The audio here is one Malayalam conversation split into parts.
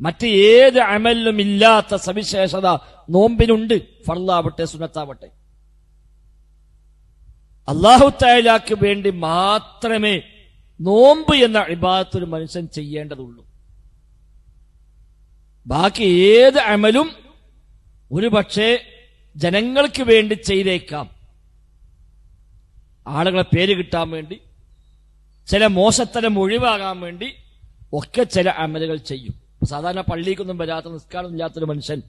മറ്റ് ഏത് അമലിലും ഇല്ലാത്ത സവിശേഷത നോമ്പിനുണ്ട്. ഫർലാവട്ടെ സുനത്താവട്ടെ അള്ളാഹു തായാലാക്ക് വേണ്ടി മാത്രമേ നോമ്പ് എന്ന ഒരു മനുഷ്യൻ ചെയ്യേണ്ടതുള്ളൂ. ബാക്കി ഏത് അമലും ഒരു പക്ഷേ ജനങ്ങൾക്ക് വേണ്ടി ചെയ്തേക്കാം. ആളുകളെ പേര് കിട്ടാൻ വേണ്ടി ചില മോശത്തരം ഒഴിവാകാൻ വേണ്ടി ഒക്കെ ചില അമലുകൾ ചെയ്യും. സാധാരണ പള്ളിക്കൊന്നും വരാത്ത നിസ്കാരം ഇല്ലാത്തൊരു മനുഷ്യൻ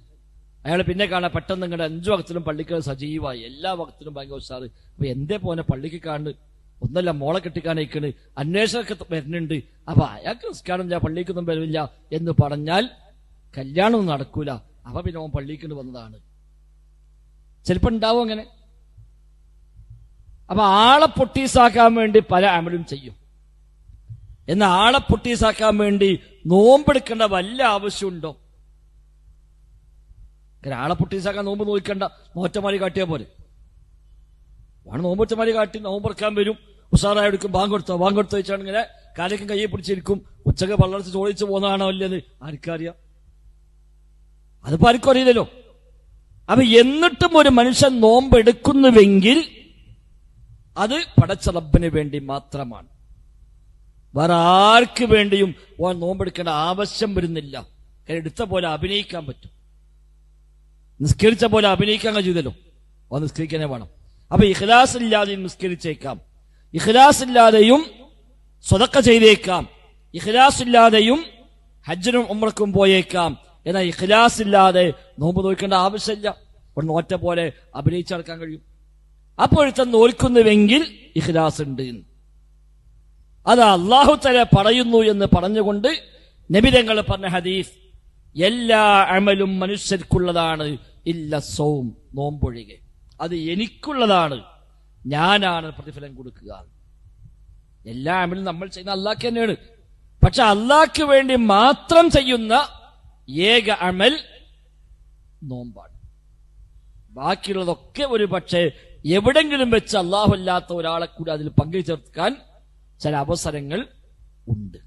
അയാൾ പിന്നെ കാണാൻ പെട്ടെന്ന് നിങ്ങളുടെ അഞ്ചു വക്തത്തിലും പള്ളിക്ക് സജീവമായി എല്ലാ വക്തത്തിലും ഭയങ്കര ഉത്സാഹം അപ്പൊ എന്തേ പോനെ പള്ളിക്ക് കാണു ഒന്നല്ല മോളെ കെട്ടിക്കാനയക്കണ് അന്വേഷണമൊക്കെ വരുന്നുണ്ട്. അപ്പൊ അയാൾക്ക് നിസ്കാരം ഇല്ല പള്ളിക്കൊന്നും വരില്ല എന്ന് പറഞ്ഞാൽ കല്യാണം നടക്കൂല. അപ്പൊ പിന്നെ അവൻ പള്ളിക്ക് വന്നതാണ്. ചിലപ്പോ ഉണ്ടാവും അങ്ങനെ. അപ്പൊ ആളെ പൊട്ടീസാക്കാൻ വേണ്ടി പല അമലും ചെയ്യും. എന്നാൽ ആളെ പൊട്ടീസാക്കാൻ വേണ്ടി നോമ്പെടുക്കേണ്ട വല്ല ആവശ്യമുണ്ടോ? ആളെ പൊട്ടീസാക്കാൻ നോമ്പ് നോക്കണ്ട നോറ്റമാരി കാട്ടിയാ പോലെ ആണ് നോമ്പൊറ്റമാരി കാട്ടി നോമ്പെടുക്കാൻ വരും. ഉഷാറായി എടുക്കും ബാങ്ക് കൊടുത്തോ ബാങ്ക് കൊടുത്തോ വെച്ചാണ് ഇങ്ങനെ കാലയ്ക്കും കയ്യെ പിടിച്ചിരിക്കും. ഉച്ചയ്ക്ക് പള്ളർച്ച് ചോദിച്ചു പോകുന്നതാണോ അല്ലെന്ന് ആർക്കറിയാം? അതിപ്പോ ആർക്കും അറിയില്ലല്ലോ. അപ്പൊ എന്നിട്ടും ഒരു മനുഷ്യൻ നോമ്പെടുക്കുന്നുവെങ്കിൽ അത് പടച്ച റബ്ബിന് വേണ്ടി മാത്രമാണ്. വേറെ ആർക്ക് വേണ്ടിയും ഓൻ നോമ്പെടുക്കേണ്ട ആവശ്യം വരുന്നില്ല. എടുത്ത പോലെ അഭിനയിക്കാൻ പറ്റും. നിസ്കരിച്ച പോലെ അഭിനയിക്കാൻ കഴിയുമല്ലോ ഓ നിസ്കരിക്കാനേ വേണം. അപ്പൊ ഇഖ്ലാസ് ഇല്ലാതെയും നിസ്കരിച്ചേക്കാം. ഇഖ്ലാസ് ഇല്ലാതെയും സ്വതക്ക ചെയ്തേക്കാം. ഇഖ്ലാസ് ഇല്ലാതെയും ഹജ്ജിനും ഉമ്രക്കും പോയേക്കാം. എന്നാൽ ഇഖ്ലാസ് ഇല്ലാതെ നോമ്പ് നോക്കേണ്ട ആവശ്യമില്ല. ഒരു നോറ്റ പോലെ അഭിനയിച്ചടക്കാൻ കഴിയും. അപ്പോഴത്തെ നോൽക്കുന്നുവെങ്കിൽ ഇഖ്ലാസ് ഉണ്ട്. അത് അള്ളാഹു തല പറയുന്നു എന്ന് പറഞ്ഞുകൊണ്ട് നബിതങ്ങൾ പറഞ്ഞ ഹദീസ് എല്ലാ അമലും മനുഷ്യർക്കുള്ളതാണ് ഇല്ല സോം നോമ്പൊഴികെ. അത് എനിക്കുള്ളതാണ് ഞാനാണ് പ്രതിഫലം കൊടുക്കുക. എല്ലാ അമലും നമ്മൾ ചെയ്യുന്ന അള്ളാഹ്ക്ക് തന്നെയാണ്. പക്ഷെ അള്ളാഹ്ക്ക് വേണ്ടി മാത്രം ചെയ്യുന്ന ഏക അമൽ നോമ്പാണ്. ബാക്കിയുള്ളതൊക്കെ ഒരു പക്ഷേ എവിടെങ്കിലും വെച്ച് അള്ളാഹു അല്ലാത്ത ഒരാളെ കൂടി അതിൽ പങ്കു ചേർക്കാൻ ചില അവസരങ്ങൾ ഉണ്ട്.